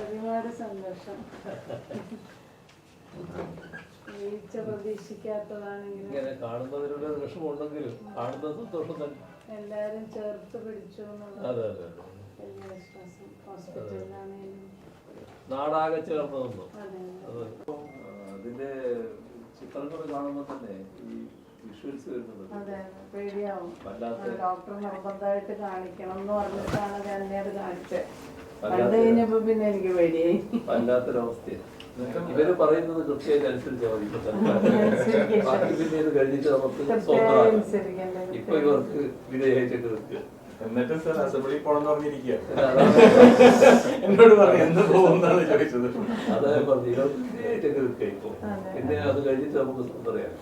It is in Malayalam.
ഒരുപാട് സന്തോഷം. വീഴ്ച പ്രതീക്ഷിക്കാത്തതാണെങ്കിലും ഇങ്ങനെ. കാണുന്നതിനുള്ള ഒരു വിഷമമുണ്ടെങ്കിലും കാണുന്നത് സന്തോഷം തന്നെ. എല്ലാരും ചേർത്ത് പിടിച്ചു അതെ അതെ അതെ. വലിയ വിശ്വാസം. ഹോസ്പിറ്റലിലാണെങ്കിലും നാടാകെ ചേർന്നതൊന്നും. അതെ അത്. അതിന്റെ ചിത്രങ്ങൾ കാണുമ്പോൾ തന്നെ ഈ വിഷ്വൽസ് വരുന്നത് അതെ പേടിയാവും. ഡോക്ടർ നിർബന്ധമായിട്ട് കാണിക്കണം എന്ന് പറഞ്ഞിട്ടാണ് അത് എന്നെ അത് കാണിച്ചത്. കണ്ടു കഴിഞ്ഞപ്പോ പിന്നെ എനിക്ക് പേടിയായി. വല്ലാത്തൊരവസ്ഥയാണ്. ഇവർ പറയുന്നത് കൃത്യമായിട്ട്. ബാക്കി പിന്നെ ഇത് കഴിഞ്ഞിട്ട് നമുക്ക് അനുസരിക്കേണ്ടത് ഇപ്പൊ ഇവർക്ക് വിധേയമായിട്ട് നിൽക്കുക എന്നിട്ട് സർ അസംബ്ലി പോണെന്ന് പറഞ്ഞിരിക്കുക എന്നോട് പറഞ്ഞു എന്ന് പോകുന്നാണ് ചോദിച്ചത്. അതാ പറഞ്ഞു നിൽക്കുക പിന്നെ അത് കഴിഞ്ഞിട്ട് നമുക്ക് പറയാം.